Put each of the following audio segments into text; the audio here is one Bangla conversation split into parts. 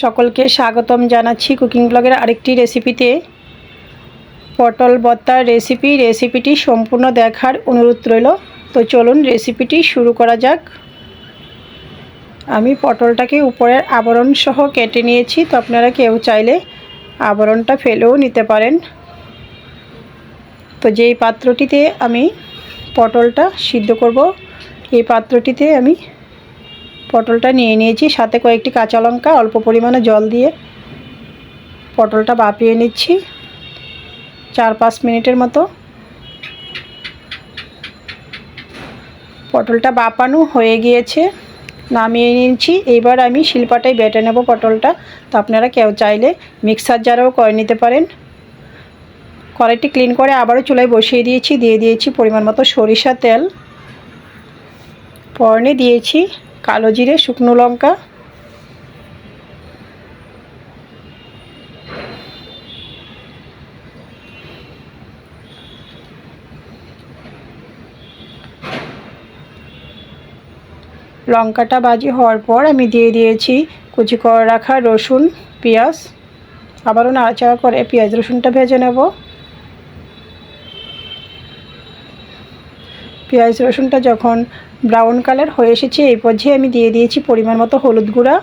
সকলকে স্বাগতম জানাচ্ছি কুকিং ব্লগের আরেকটি রেসিপিতে। পটল ভর্তার রেসিপি, রেসিপিটি সম্পূর্ণ দেখার অনুরোধ রইল। তো চলুন রেসিপিটি শুরু করা যাক। আমি পটলটাকে উপরের আবরণ সহ কেটে নিয়েছি, তো আপনারা কেউ চাইলে আবরণটা ফেলেও নিতে পারেন। তো যেই পাত্রটিতে আমি পটলটা সিদ্ধ করব, এই পাত্রটিতে আমি পটলটা নিয়ে নিয়েছি, সাথে কয়েকটি কাঁচা লঙ্কা, অল্প পরিমাণে জল দিয়ে পটলটা বাপিয়ে নিচ্ছি। চার পাঁচ মিনিটের মতো পটলটা বাপানো হয়ে গিয়েছে, নামিয়ে নিয়েছি। এবার আমি শিলপাটায় বেটে নেব পটলটা। তো আপনারা কেউ চাইলে মিক্সার জারেও করে নিতে পারেন। কড়াইটি ক্লিন করে আবারও চুলায় বসিয়ে দিয়েছি, দিয়ে দিয়েছি পরিমাণ মতো সরিষা তেল। পরনে দিয়েছি কালো জিরে, শুকনো লঙ্কা। লঙ্কাটা বাজি হওয়ার পর আমি দিয়ে দিয়েছি কুচি করে রাখা রসুন, পেঁয়াজ। আবারও নাড়াচাড়া করে পেঁয়াজ রসুনটা ভেজে নেব। পেঁয়াজ রসুনটা যখন ব্রাউন কালার হয়ে এসেছে, এই পর্যায়ে আমি দিয়ে দিয়েছি পরিমাণ মতো হলুদ গুঁড়া।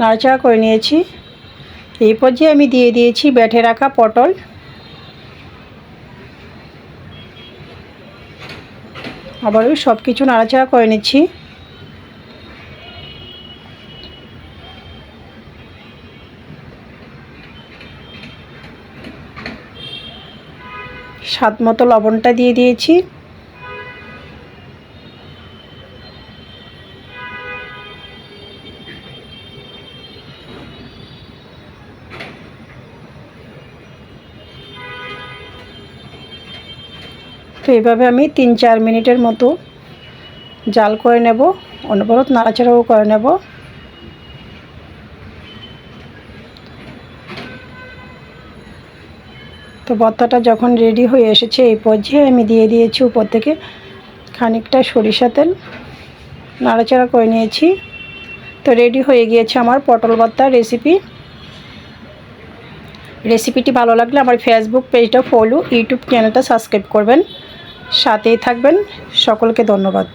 নাড়াচাড়া করে নিয়েছি। এই পর্যায়ে আমি দিয়ে দিয়েছি ব্যাটে রাখা পটল। আবারও সব কিছু নাড়াচাড়া করে নিচ্ছি। স্বাদ মতো লবণটা দিয়ে দিয়েছি। তো এভাবে আমি তিন চার মিনিটের মতো জাল করে নেব, অনবরত নাড়াচাড়াও করে নেব। তো ভর্তাটা যখন রেডি হয়ে এসেছে এই পর্যায়ে আমি দিয়ে দিয়েছি উপর থেকে খানিকটা সরিষা তেল। নাড়াচাড়া করে নিয়েছি। তো রেডি হয়ে গিয়েছে আমার পটল ভর্তার রেসিপি রেসিপিটি ভালো লাগলে আমার ফেসবুক পেজটা ফলো ইউটিউব চ্যানেলটা সাবস্ক্রাইব করবেন। সাথেই থাকবেন। সকলকে ধন্যবাদ।